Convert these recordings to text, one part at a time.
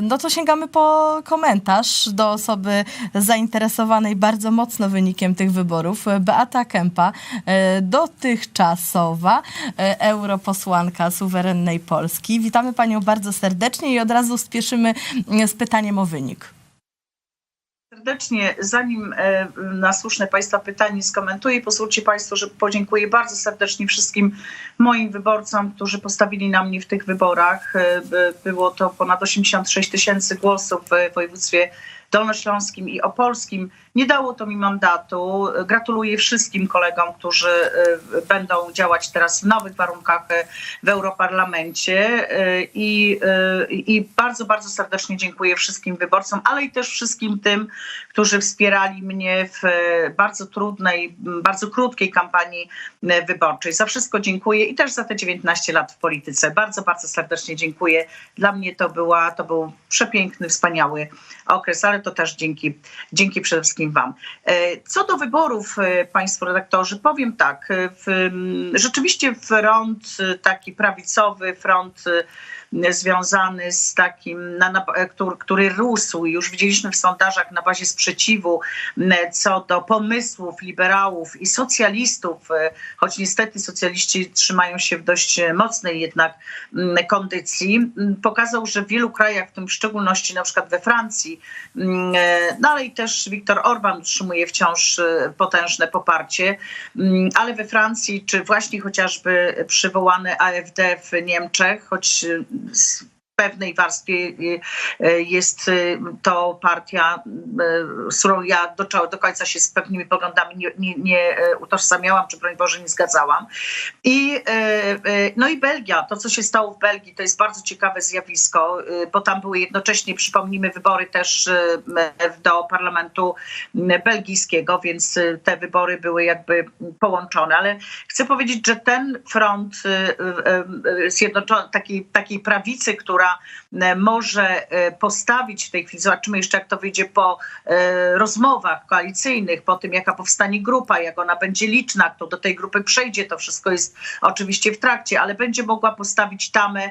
No to sięgamy po komentarz do osoby zainteresowanej bardzo mocno wynikiem tych wyborów. Beata Kępa, e, dotychczasowa e, europosłanka suwerennej Polski. Witamy Panią bardzo serdecznie i od razu spieszymy mm, z pytaniem o wynik. Serdecznie. Zanim e, na słuszne Państwa pytanie skomentuję, pozwólcie Państwo, że podziękuję bardzo serdecznie wszystkim moim wyborcom, którzy postawili na mnie w tych wyborach. E, by- Było to ponad 86 tysięcy głosów w województwie dolnośląskim i opolskim. Nie dało to mi mandatu. Gratuluję wszystkim kolegom, którzy e, będą działać teraz w nowych warunkach e, w Europarlamencie e, i, i bardzo, bardzo serdecznie dziękuję wszystkim wyborcom, ale i też wszystkim tym, którzy wspierali mnie w bardzo trudnej, bardzo krótkiej kampanii wyborczej. Za wszystko dziękuję i też za te 19 lat w polityce. Bardzo, bardzo serdecznie dziękuję. Dla mnie to, była, to był przepiękny, wspaniały okres, ale to też dzięki, dzięki przede wszystkim Wam. E, Co do wyborów, e, Państwo redaktorzy, powiem tak. e, W, rzeczywiście front taki prawicowy, front związany z takim, na, e, który, który rósł, już widzieliśmy w sondażach na bazie sprzeciwu m, co do pomysłów liberałów i socjalistów, e, choć niestety socjaliści trzymają się w dość e, mocnej jednak m, kondycji, m, pokazał, że w wielu krajach, w tym w szczególności na przykład we Francji, m, e, no ale i też Viktor Orban utrzymuje wciąż e, potężne poparcie, ale we Francji, czy właśnie chociażby przywołane AfD w Niemczech, choć e, z pewnej warstwie e, e, jest e, to partia, z którą ja do, do końca się z pewnymi poglądami nie, nie, nie utożsamiałam, czy broń Boże nie zgadzałam. I, no i Belgia, to co się stało w Belgii, to jest bardzo ciekawe zjawisko, bo tam były jednocześnie, przypomnijmy, wybory też do parlamentu belgijskiego, więc te wybory były jakby połączone, ale chcę powiedzieć, że ten front zjednoczony, takiej prawicy, która e, może e, postawić w tej chwili, zobaczymy jeszcze jak to wyjdzie po e, rozmowach koalicyjnych, po tym jaka powstanie grupa, jak ona będzie liczna, kto do tej grupy przejdzie, to wszystko jest oczywiście w trakcie, ale będzie mogła postawić tamę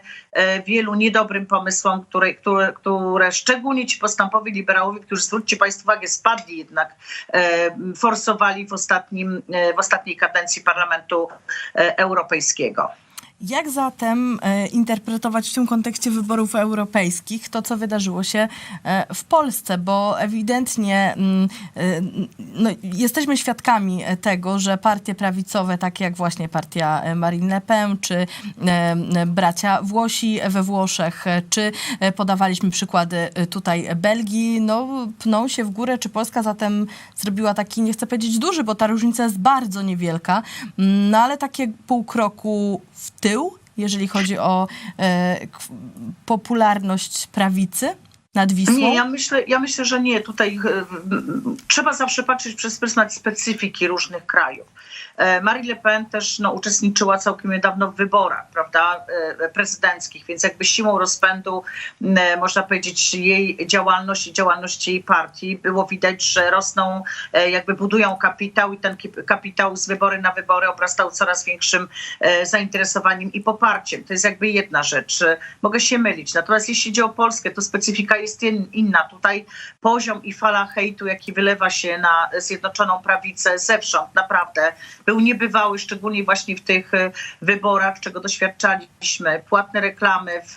wielu niedobrym pomysłom, które, które, które szczególnie ci postępowi liberałowie, którzy zwróćcie Państwo uwagę, spadli jednak, forsowali w, ostatnim, w ostatniej kadencji Parlamentu Europejskiego. Jak zatem e, interpretować w tym kontekście wyborów europejskich to, co wydarzyło się e, w Polsce? Bo ewidentnie mm, e, no, jesteśmy świadkami tego, że partie prawicowe, takie jak właśnie partia Marine Le Pen, czy bracia Włosi we Włoszech, czy podawaliśmy przykłady tutaj Belgii, no, pną się w górę. Czy Polska zatem zrobiła taki, nie chcę powiedzieć duży, bo ta różnica jest bardzo niewielka, mm, no ale takie pół kroku w tył, jeżeli chodzi o e, popularność prawicy nad Wisłą? Nie, ja myślę, ja myślę, że nie. Tutaj e, trzeba zawsze patrzeć przez pryzmat specyfiki różnych krajów. E, Marie Le Pen też no, uczestniczyła całkiem niedawno w wyborach, prawda, e, prezydenckich, więc jakby siłą rozpędu, można powiedzieć, jej działalność i działalność jej partii było widać, że rosną, jakby budują kapitał i ten kapitał z wybory na wybory obrastał coraz większym zainteresowaniem i poparciem. To jest jakby jedna rzecz. Mogę się mylić. Natomiast jeśli chodzi o Polskę, to specyfika jest in- inna. Tutaj poziom i fala hejtu, jaki wylewa się na Zjednoczoną Prawicę zewsząd, naprawdę był niebywały, szczególnie właśnie w tych e, wyborach, czego doświadczaliśmy. Płatne reklamy w,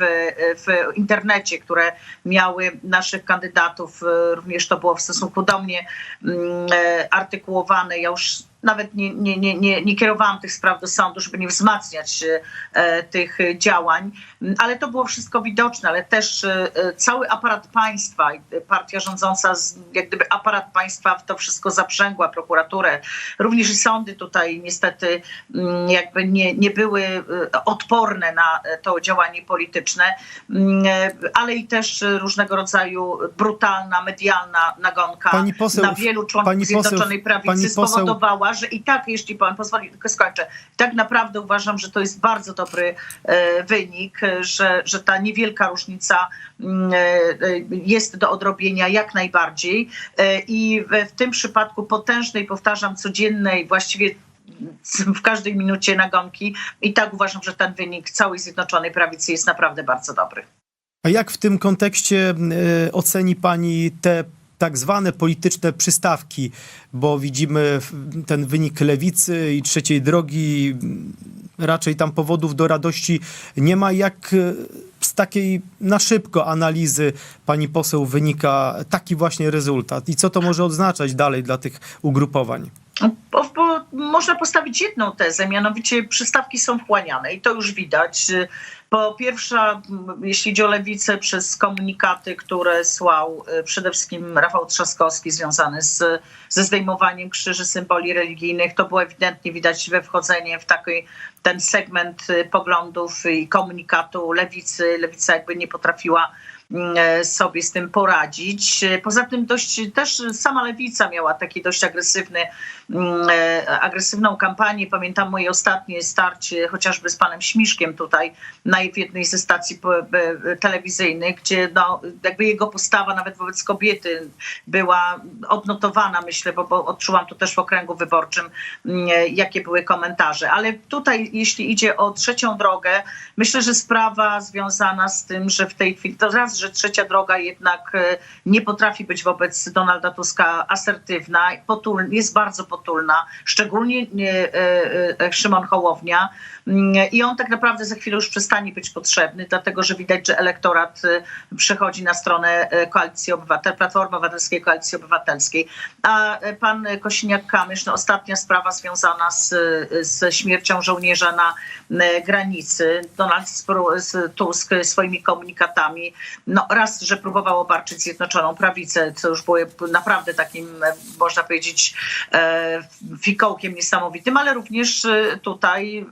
w internecie, które miały naszych kandydatów, e, również to było w stosunku do mnie mm, e, artykułowane. Ja już nawet nie, nie, nie, nie, nie kierowałam tych spraw do sądu, żeby nie wzmacniać e, tych działań, ale to było wszystko widoczne, ale też e, cały aparat państwa, partia rządząca, jak gdyby aparat państwa w to wszystko zaprzęgła, prokuraturę, również i sądy tutaj niestety mm, jakby nie, nie były e, odporne na to działanie polityczne, Mm, ale i też różnego rodzaju brutalna, medialna nagonka Pani poseł- na wielu członków pani poseł- Zjednoczonej Prawicy pani poseł- spowodowała, że i tak, jeśli pan pozwoli, tylko skończę, tak naprawdę uważam, że to jest bardzo dobry e, wynik, że, że ta niewielka różnica mm, e, e, jest do odrobienia jak najbardziej. I w, tym przypadku potężnej, powtarzam, codziennej, właściwie w każdej minucie nagonki. I tak uważam, że ten wynik całej Zjednoczonej Prawicy jest naprawdę bardzo dobry. A jak w tym kontekście oceni pani te tak zwane polityczne przystawki, bo widzimy ten wynik lewicy i trzeciej drogi, raczej tam powodów do radości nie ma. Jak e, z takiej na szybko analizy pani poseł wynika taki właśnie rezultat i co to może oznaczać dalej dla tych ugrupowań? Bo, bo można postawić jedną tezę, mianowicie przystawki są wchłaniane i to już widać. Po pierwsze, jeśli idzie o lewicę, przez komunikaty, które słał y, przede wszystkim Rafał Trzaskowski związany z, ze zdejmowaniem krzyży symboli religijnych, to było ewidentnie widać we wchodzenie w taki ten segment y, poglądów i komunikatu lewicy. Lewica jakby nie potrafiła mm, sobie z tym poradzić. Poza tym dość też sama lewica miała taki dość agresywny, mm, e, agresywną kampanię. Pamiętam moje ostatnie starcie chociażby z panem Śmiszkiem tutaj na w jednej ze stacji po- be- telewizyjnych, gdzie no, jakby jego postawa nawet wobec kobiety była odnotowana, myślę, bo, bo odczułam to też w okręgu wyborczym, mm, jakie były komentarze. Ale tutaj, jeśli idzie o trzecią drogę, myślę, że sprawa związana z tym, że w tej chwili, to raz, że trzecia droga jednak e, nie potrafi być wobec Donalda Tuska asertywna, potulna, jest bardzo potulna, szczególnie e, e, e, Szymon Hołownia. Mm, I on tak naprawdę za chwilę już przestanie być potrzebny, dlatego że widać, że elektorat e, przechodzi na stronę e, Koalicji Obywatelskiej, Platformy Obywatelskiej, Koalicji Obywatelskiej. A e, pan Kosiniak-Kamysz, no ostatnia sprawa związana z, z śmiercią żołnierza na granicy. Donald Tusk swoimi komunikatami, no raz, że próbował obarczyć Zjednoczoną Prawicę, co już było naprawdę takim, można powiedzieć, fikołkiem niesamowitym, ale również tutaj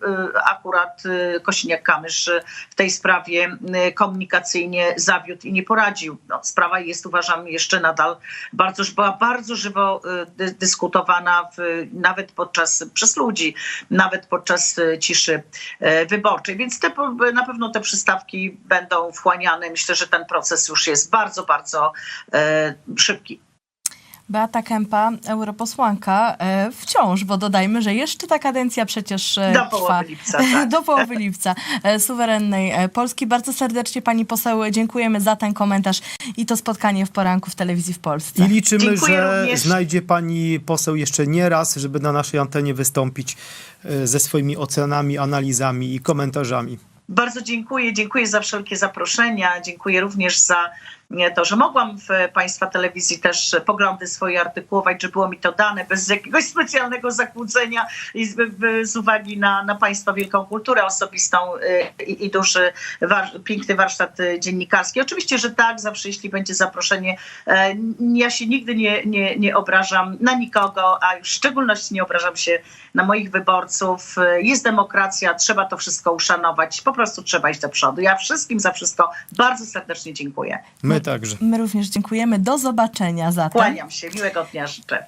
akurat Kosiniak-Kamysz w tej sprawie e, komunikacyjnie zawiódł i nie poradził. No, sprawa jest, uważam, jeszcze nadal bardzo, była bardzo żywo dy- dyskutowana w, nawet podczas, przez ludzi, nawet podczas e, ciszy wyborczej. Więc te, na pewno te przystawki będą wchłaniane. Myślę, że ten proces już jest bardzo, bardzo szybki. Beata Kępa, europosłanka, e, wciąż, bo dodajmy, że jeszcze ta kadencja przecież e, Do trwa. połowy lipca, tak. Do połowy lipca. E, Suwerennej Polski. Bardzo serdecznie pani poseł dziękujemy za ten komentarz i to spotkanie w poranku w telewizji w Polsce. I liczymy, Dziękuję że również. znajdzie pani poseł jeszcze nie raz, żeby na naszej antenie wystąpić ze swoimi ocenami, analizami i komentarzami. Bardzo dziękuję. Dziękuję za wszelkie zaproszenia. Dziękuję również za to, że mogłam w Państwa telewizji też poglądy swoje artykułować, że było mi to dane bez jakiegoś specjalnego zakłócenia i z, z uwagi na, na Państwa wielką kulturę osobistą e, i, i duży, war, piękny warsztat e, dziennikarski. Oczywiście, że tak, zawsze jeśli będzie zaproszenie. E, Ja się nigdy nie, nie, nie obrażam na nikogo, a już w szczególności nie obrażam się na moich wyborców. Jest demokracja, trzeba to wszystko uszanować. Po prostu trzeba iść do przodu. Ja wszystkim za wszystko bardzo serdecznie dziękuję. My także. My również dziękujemy. Do zobaczenia zatem. Kłaniam się. Miłego dnia życzę.